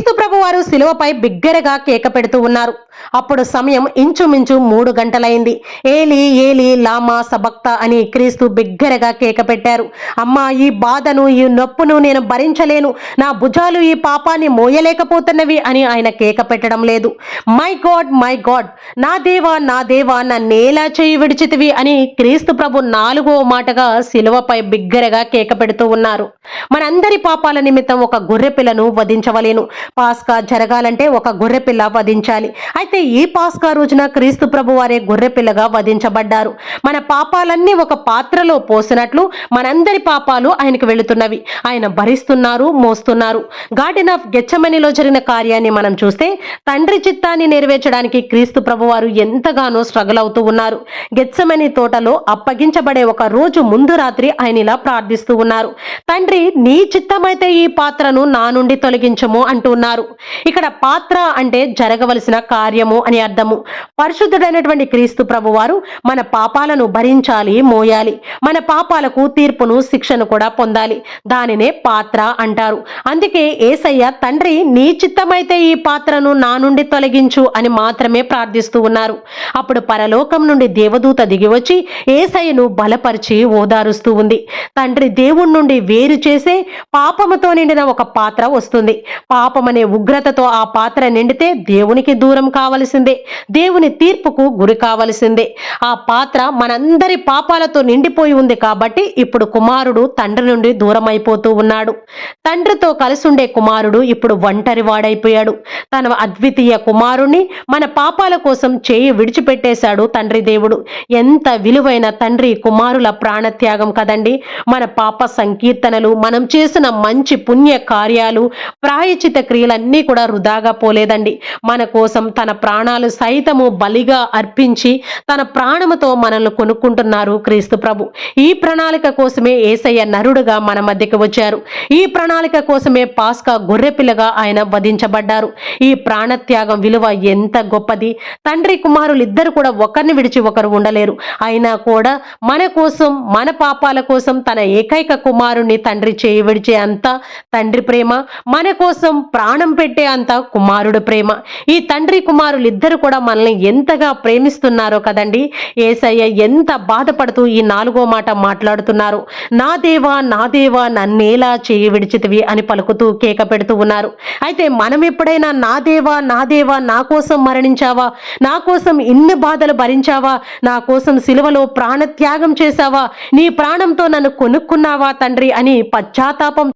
క్రీస్తు ప్రభు వారు శిలువపై బిగ్గరగా కేక పెడుతూ ఉన్నారు. అప్పుడు సమయం ఇంచుమించు మూడు గంటలైంది. ఏలి ఏలి లామా సబక్త అని క్రీస్తు బిగ్గరగా కేక పెట్టారు. అమ్మా ఈ బాధను ఈ నొప్పును నేను భరించలేను. నా భుజాలు ఈ పాపాన్ని మోయలేకపోతున్నవి అని ఆయన కేక పెట్టడం లేదు. మై గాడ్ మై గాడ్ నా దేవా నా దేవా నన్నేలా చేయి విడిచితివి అని క్రీస్తు ప్రభు నాలుగో మాటగా శిలువపై బిగ్గరగా కేక పెడుతూ ఉన్నారు. మనందరి పాపాల నిమిత్తం ఒక గొర్రె పిల్లను వధించవలేను. పాస్కా జరగాలంటే ఒక గొర్రె పిల్ల వధించాలి. అయితే ఈ పాస్కా రోజున క్రీస్తు ప్రభు వారే గొర్రెపిల్లగా వధించబడ్డారు. మన పాపాలన్నీ ఒక పాత్రలో పోసినట్లు మనందరి పాపాలు ఆయనకు వెళుతున్నవి. ఆయన భరిస్తున్నారు మోస్తున్నారు. గార్డెన్ ఆఫ్ గెచ్చమనిలో జరిగిన కార్యాన్ని మనం చూస్తే తండ్రి చిత్తాన్ని నెరవేర్చడానికి క్రీస్తు ప్రభు వారు ఎంతగానో స్ట్రగుల్ అవుతూ ఉన్నారు. గెచ్చమని తోటలో అప్పగించబడే ఒక రోజు ముందు రాత్రి ఆయన ఇలా ప్రార్థిస్తూ ఉన్నారు. తండ్రి నీ చిత్తమైతే ఈ పాత్రను నా నుండి తొలగించము ఉన్నారు ఇక్కడ పాత్ర అంటే జరగవలసిన కార్యము అని అర్థము. పరిశుద్ధుడైనటువంటి క్రీస్తు ప్రభువారు మన పాపాలను భరించాలి మోయాలి. మన పాపాలకు తీర్పును శిక్షను కూడా పొందాలి. దానినే పాత్ర అంటారు. అందుకే ఏసయ్య తండ్రి నీ చిత్తమైతే ఈ పాత్రను నా నుండి తొలగించు అని మాత్రమే ప్రార్థిస్తూ ఉన్నారు. అప్పుడు పరలోకం నుండి దేవదూత దిగివచ్చి ఏసయ్యను బలపరిచి ఓదారుస్తూ ఉంది. తండ్రి దేవుడి నుండి వేరు చేసే పాపముతో నిండిన ఒక పాత్ర వస్తుంది. కోపమనే ఉగ్రతతో ఆ పాత్ర నిండితే దేవునికి దూరం కావలసిందే. దేవుని తీర్పుకు గురి కావలసిందే. ఆ పాత్ర మనందరి పాపాలతో నిండిపోయి ఉంది కాబట్టి ఇప్పుడు కుమారుడు తండ్రి నుండి దూరం అయిపోతూ ఉన్నాడు. తండ్రితో కలిసి ఉండే కుమారుడు ఇప్పుడు ఒంటరి వాడైపోయాడు. తన అద్వితీయ కుమారుణ్ణి మన పాపాల కోసం చేయి విడిచిపెట్టేశాడు తండ్రి దేవుడు. ఎంత విలువైన తండ్రి కుమారుల ప్రాణత్యాగం కదండి. మన పాప సంకీర్తనలు మనం చేసిన మంచి పుణ్య కార్యాలు ప్రాయచిత అంత్యక్రియలన్నీ కూడా వృధాగా పోలేదండి. మన కోసం తన ప్రాణాలు సైతము బలిగా అర్పించి తన ప్రాణముతో మనల్ని కొనుక్కుంటున్నారు క్రీస్తు ప్రభు. ఈ ప్రణాళిక కోసమే ఏసయ్య నరుడుగా మన మధ్యకి వచ్చారు. ఈ ప్రణాళిక కోసమే పాస్కా గొర్రెపిల్లగా ఆయన వధించబడ్డారు. ఈ ప్రాణత్యాగం విలువ ఎంత గొప్పది. తండ్రి కుమారులు ఇద్దరు కూడా ఒకరిని విడిచి ఒకరు ఉండలేరు. అయినా కూడా మన కోసం మన పాపాల కోసం తన ఏకైక కుమారుణ్ణి తండ్రి చేయి విడిచే అంత తండ్రి ప్రేమ. మన కోసం ప్రాణం పెట్టే అంత కుమారుడు ప్రేమ. ఈ తండ్రి కుమారులు ఇద్దరు కూడా మనల్ని ఎంతగా ప్రేమిస్తున్నారో కదండి. ఏసయ్య ఎంత బాధపడుతూ ఈ నాలుగో మాట మాట్లాడుతున్నారు. నా దేవా నా దేవా నన్నేలా చేయి విడిచితివి అని పలుకుతూ కేక పెడుతూ ఉన్నారు. అయితే మనం ఎప్పుడైనా నా దేవా నా దేవా నా కోసం మరణించావా? నా కోసం ఇన్ని బాధలు భరించావా? నా కోసం సిలువలో ప్రాణత్యాగం చేశావా? నీ ప్రాణంతో నన్ను కొనుక్కున్నావా తండ్రి అని పశ్చాత్తాపం